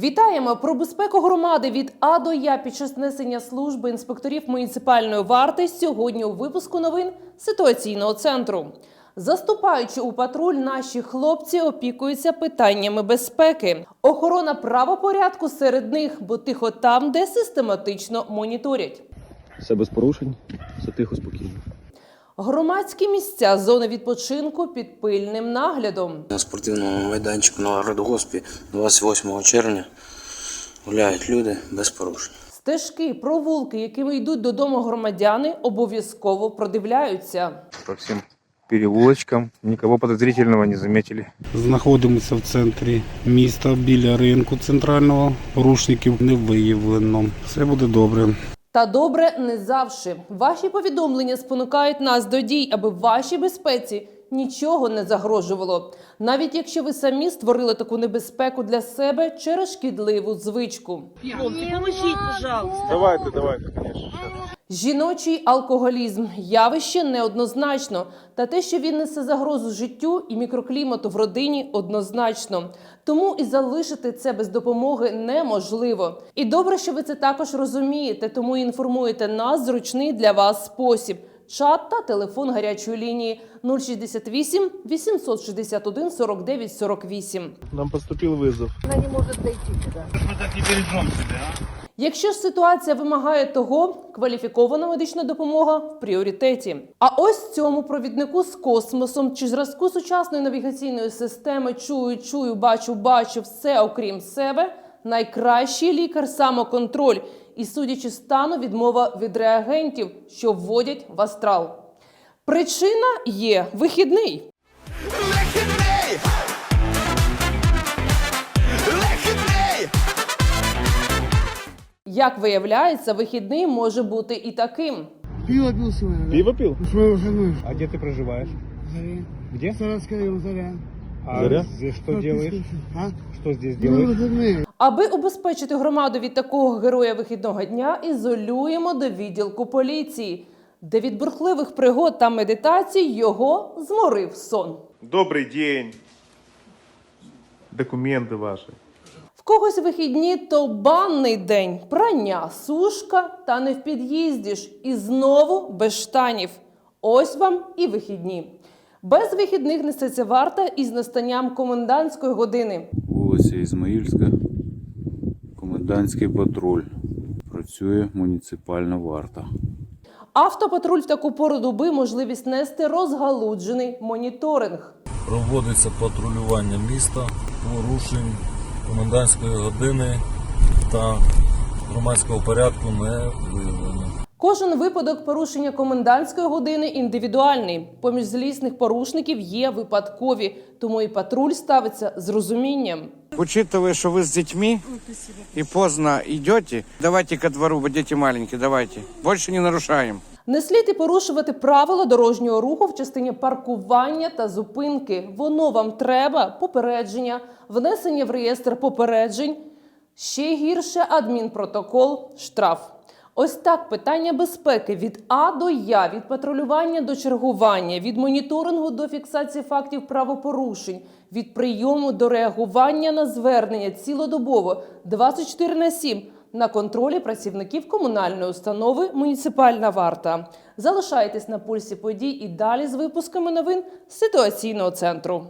Розповідаємо про безпеку громади від А до Я під час несення служби інспекторів муніципальної варти сьогодні у випуску новин ситуаційного центру. Заступаючи у патруль, наші хлопці опікуються питаннями безпеки. Охорона правопорядку серед них, бо тихо там, де систематично моніторять. Все без порушень, все тихо, спокійно. Громадські місця, зони відпочинку під пильним наглядом. На спортивному майданчику на Радгоспі 28 червня гуляють люди без порушень. Стежки, провулки, якими йдуть додому громадяни, обов'язково продивляються. по всем переулочкам. Никого подозрительного не заметили. Знаходимося в центрі міста біля ринку центрального. Порушників не виявлено. Все буде добре. Та добре не завжди. Ваші повідомлення спонукають нас до дій, аби вашій безпеці нічого не загрожувало. Навіть якщо ви самі створили таку небезпеку для себе через шкідливу звичку. Хлопці, поможіть, пожалуйста. Давайте, давайте, конечно. Жіночий алкоголізм явище неоднозначно, та те, що він несе загрозу життю і мікроклімату в родині, однозначно. Тому і залишити це без допомоги неможливо. І добре, що ви це також розумієте, тому і інформуєте нас зручний для вас спосіб. Чат та телефон гарячої лінії 068 861 49 48. Нам поступил вызов. Якщо ж ситуація вимагає того, кваліфікована медична допомога в пріоритеті. А ось цьому провіднику з космосом чи зразку сучасної навігаційної системи чую, чую, бачу, бачу все окрім себе. Найкращий лікар самоконтроль і, судячи стану, відмова від реагентів, що вводять в астрал. Причина є вихідний. Як виявляється, вихідний може бути і таким. Пиво пил сегодня. Пиво пил? да? С моей женой. А где ты проживаешь? В Заре. Где? Саратовский район, Заря. А Заря? здесь что Подписка делаешь? еще. А? Что здесь Ну, делаешь? выходные. Аби убезпечити громаду від такого героя вихідного дня, ізолюємо до відділку поліції, де від бурхливих пригод та медитацій його зморив сон. Добрый день. Документы ваши. В когось вихідні то банний день, прання, сушка та не в під'їзді ж. І знову без штанів. Ось вам і вихідні. Без вихідних несеться варта із настанням комендантської години. вулиця Ізмаїльська, комендантський патруль. Працює муніципальна варта. Автопатруль в таку пору доби можливість нести розгалуджений моніторинг. Проводиться патрулювання міста, порушень комендантської години та громадського порядку не виявлено. Кожен випадок порушення комендантської години індивідуальний. Поміж злісних порушників є випадкові, тому і патруль ставиться з розумінням. Учитывая, что вы с детьми и поздно идете, давайте ко двору, вы дети маленькие, давайте. Больше не нарушаем. Не слід і порушувати правила дорожнього руху в частині паркування та зупинки. Воно вам треба попередження, внесення в реєстр попереджень. Ще гірше адмінпротокол, штраф. Ось так питання безпеки від А до Я, від патрулювання до чергування, від моніторингу до фіксації фактів правопорушень, від прийому до реагування на звернення цілодобово 24 на 7 на контролі працівників комунальної установи Муніципальна варта. Залишайтесь на пульсі подій і далі з випусками новин ситуаційного центру.